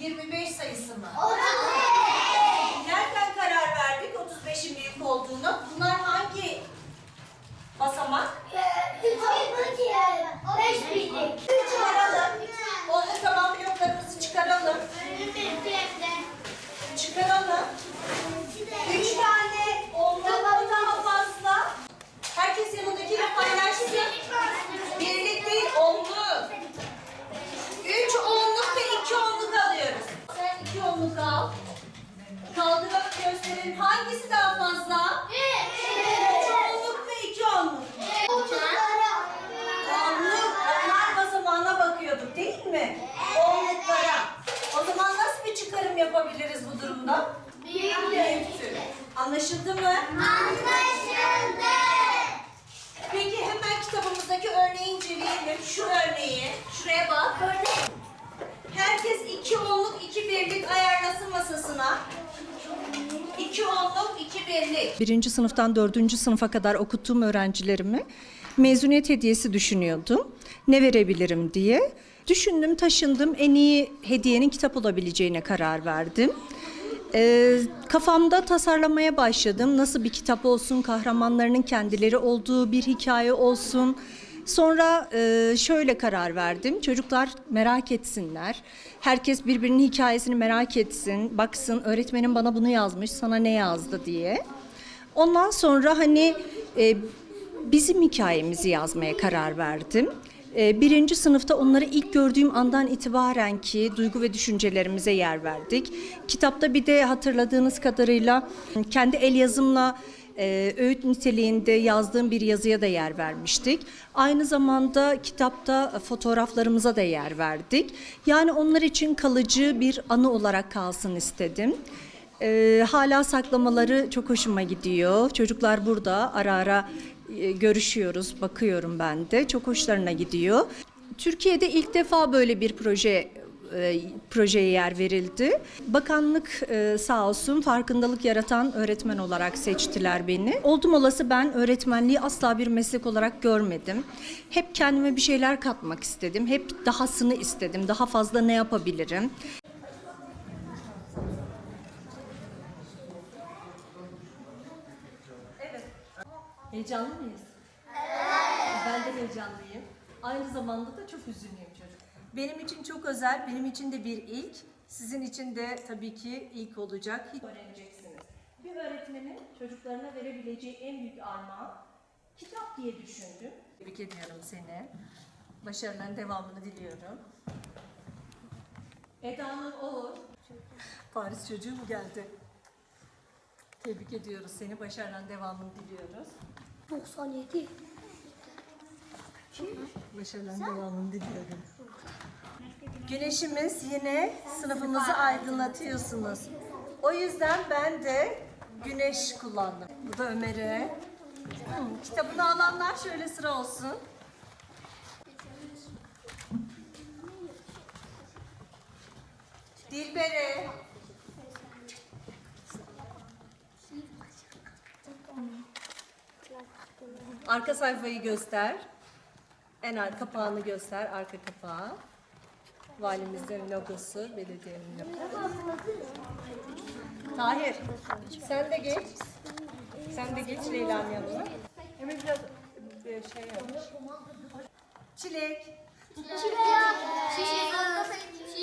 25 sayısı mı? Nereden karar verdik 35'in büyük olduğunu? Bunlar hangi basamak? Çıkaralım. Durumda? Büyüktür. Anlaşıldı mı? Peki hemen kitabımızdaki örneği inceleyelim. Şu örneği. Şuraya bak. Herkes iki onluk, iki birlik ayarlasın masasına. İki onluk, iki birlik. Birinci sınıftan dördüncü sınıfa kadar okuttuğum öğrencilerime mezuniyet hediyesi düşünüyordum. Ne verebilirim diye. Düşündüm, taşındım. En iyi hediyenin kitap olabileceğine karar verdim. Ee, kafamda tasarlamaya başladım. Nasıl bir kitap olsun, kahramanlarının kendileri olduğu bir hikaye olsun. Sonra e, şöyle karar verdim. Çocuklar merak etsinler. Herkes birbirinin hikayesini merak etsin. Baksın öğretmenim bana bunu yazmış, sana ne yazdı diye. Ondan sonra hani e, bizim hikayemizi yazmaya karar verdim. E, birinci sınıfta onları ilk gördüğüm andan itibaren ki duygu ve düşüncelerimize yer verdik. Kitapta bir de hatırladığınız kadarıyla kendi el yazımla e, öğüt niteliğinde yazdığım bir yazıya da yer vermiştik. Aynı zamanda kitapta fotoğraflarımıza da yer verdik. Yani onlar için kalıcı bir anı olarak kalsın istedim. Ee, hala saklamaları çok hoşuma gidiyor. Çocuklar burada ara ara e, görüşüyoruz, bakıyorum ben de. Çok hoşlarına gidiyor. Türkiye'de ilk defa böyle bir proje e, projeye yer verildi. Bakanlık e, sağ olsun farkındalık yaratan öğretmen olarak seçtiler beni. Oldum olası ben öğretmenliği asla bir meslek olarak görmedim. Hep kendime bir şeyler katmak istedim. Hep dahasını istedim. Daha fazla ne yapabilirim? Heyecanlı mıyız? Evet. Ben de heyecanlıyım. Aynı zamanda da çok üzünlüyüm çocuk. Benim için çok özel, benim için de bir ilk. Sizin için de tabii ki ilk olacak. Hiç öğreneceksiniz. Bir öğretmenin çocuklarına verebileceği en büyük armağan kitap diye düşündüm. Tebrik ediyorum seni. Başarıların devamını diliyorum. Eda'nın Oğur. Paris çocuğu mu geldi? Tebrik ediyoruz seni. Başarıların devamını diliyoruz. 97. Başarıların devamını diliyorum. Güneşimiz yine sınıfımızı aydınlatıyorsunuz. O yüzden ben de güneş kullandım. Bu da Ömer'e. Hmm, kitabını alanlar şöyle sıra olsun. Dilber'e. Arka sayfayı göster. En arka kapağını göster, arka kapağı. Valimizin logosu, belediyenin logosu. Tahir, sen de geç. Sen de geç Leyla'nın yanına. Emir biraz e, şey yapmış. Çilek. Çilek. Çilek.